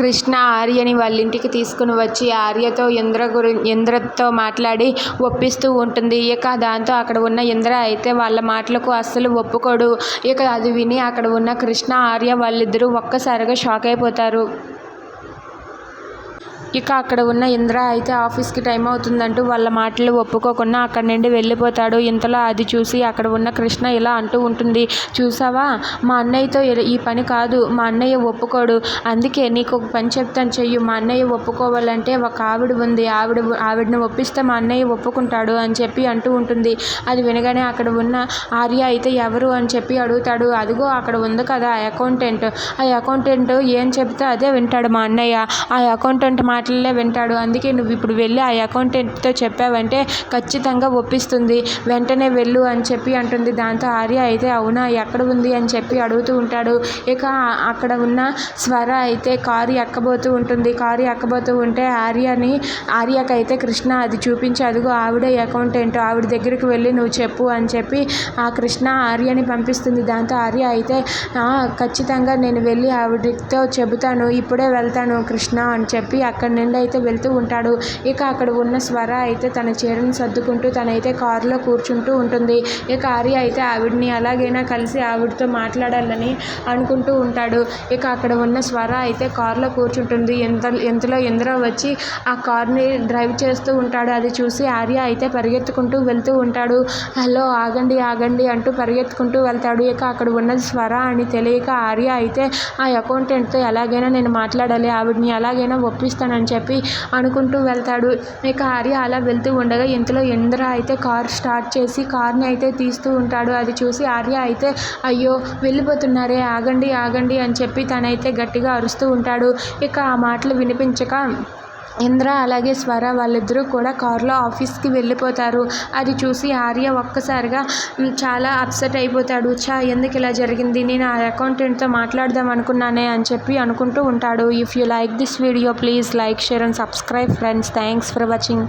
కృష్ణ ఆర్యని వాళ్ళ ఇంటికి తీసుకుని వచ్చి ఆర్యతో ఇంద్ర గురి ఇంద్రతో మాట్లాడి ఒప్పిస్తూ ఉంటుంది. ఇక దాంతో అక్కడ ఉన్న ఇంద్ర అయితే వాళ్ళ మాటలకు అస్సలు ఒప్పుకోడు. ఇక అది విని అక్కడ ఉన్న కృష్ణ ఆర్య వాళ్ళిద్దరూ ఒక్కసారిగా షాక్ అయిపోతారు. ఇక అక్కడ ఉన్న ఇంద్ర అయితే ఆఫీస్కి టైం అవుతుందంటూ వాళ్ళ మాటలు ఒప్పుకోకుండా అక్కడి నుండి వెళ్ళిపోతాడు. ఇంతలో అది చూసి అక్కడ ఉన్న కృష్ణ ఇలా అంటూ ఉంటుంది. చూసావా? మా అన్నయ్యతో ఈ పని కాదు. మా అన్నయ్య ఒప్పుకోడు. అందుకే నీకు ఒక పని చెప్తాను చెయ్యి. మా అన్నయ్య ఒప్పుకోవాలంటే ఒక ఆవిడ ఉంది. ఆవిడ ఆవిడని ఒప్పిస్తే మా అన్నయ్య ఒప్పుకుంటాడు అని చెప్పి అంటూ ఉంటుంది. అది వినగానే అక్కడ ఉన్న ఆర్య అయితే ఎవరు అని చెప్పి అడుగుతాడు. అదిగో అక్కడ ఉంది కదా ఆ అకౌంటెంట్. ఆ అకౌంటెంట్ ఏం చెప్తే అదే వింటాడు మా అన్నయ్య. ఆ అకౌంటెంట్ మా మాటలనే వింటాడు. అందుకే నువ్వు ఇప్పుడు వెళ్ళి ఆ అకౌంటెంట్తో చెప్పావంటే ఖచ్చితంగా ఒప్పిస్తుంది. వెంటనే వెళ్ళు అని చెప్పి అంటుంది. దాంతో ఆర్య అయితే అవునా ఎక్కడ ఉంది? అని చెప్పి అడుగుతూ ఉంటాడు. ఇక అక్కడ ఉన్న స్వర అయితే కారు ఎక్కబోతూ ఉంటుంది. కారు ఎక్కబోతూ ఉంటే ఆర్యని ఆర్యకైతే కృష్ణ అది చూపించి అదిగో ఆవిడే అకౌంటెంట్. ఆవిడ దగ్గరికి వెళ్ళి నువ్వు చెప్పు అని చెప్పి ఆ కృష్ణ ఆర్యని పంపిస్తుంది. దాంతో ఆర్య అయితే ఖచ్చితంగా నేను వెళ్ళి ఆవిడతో చెబుతాను. ఇప్పుడే వెళ్తాను కృష్ణ అని చెప్పి అక్కడ నుండి అయితే వెళ్తూ ఉంటాడు. ఇక అక్కడ ఉన్న స్వర అయితే తన చీరను సర్దుకుంటూ తనైతే కారులో కూర్చుంటూ ఉంటుంది. ఇక ఆర్య అయితే ఆవిడని ఎలాగైనా కలిసి ఆవిడతో మాట్లాడాలని అనుకుంటూ ఉంటాడు. ఇక అక్కడ ఉన్న స్వర అయితే కారులో కూర్చుంటుంది. ఎంత ఎంతలో ఎందరో వచ్చి ఆ కార్ని డ్రైవ్ చేస్తూ ఉంటాడు. అది చూసి ఆర్య అయితే పరిగెత్తుకుంటూ వెళ్తూ ఉంటాడు. హలో ఆగండి ఆగండి అంటూ పరిగెత్తుకుంటూ వెళ్తాడు. ఇక అక్కడ ఉన్నది స్వర అని తెలియక ఆర్య అయితే ఆ అకౌంటెంట్తో ఎలాగైనా నేను మాట్లాడాలి. ఆవిడని ఎలాగైనా ఒప్పిస్తానని అని చెప్పి అనుకుంటూ వెళ్తాడు. ఇక ఆర్య అలా వెళ్తూ ఉండగా ఇంతలో ఇంద్ర అయితే కార్ స్టార్ట్ చేసి కార్ని అయితే తీస్తూ ఉంటాడు. అది చూసి ఆర్య అయితే అయ్యో వెళ్ళిపోతున్నారే ఆగండి ఆగండి అని చెప్పి తనైతే గట్టిగా అరుస్తూ ఉంటాడు. ఇక ఆ మాటలు వినిపించక ఇంద్ర అలాగే స్వర వాళ్ళిద్దరూ కూడా కారులో ఆఫీస్కి వెళ్ళిపోతారు. అది చూసి ఆర్య ఒక్కసారిగా చాలా అప్సెట్ అయిపోతాడు. చా ఎందుకు ఇలా జరిగింది? నేను ఆ అకౌంటెంట్తో మాట్లాడదాం అనుకున్నానే అని చెప్పి అనుకుంటూ ఉంటాడు. If you like this video please like share and subscribe friends thanks for watching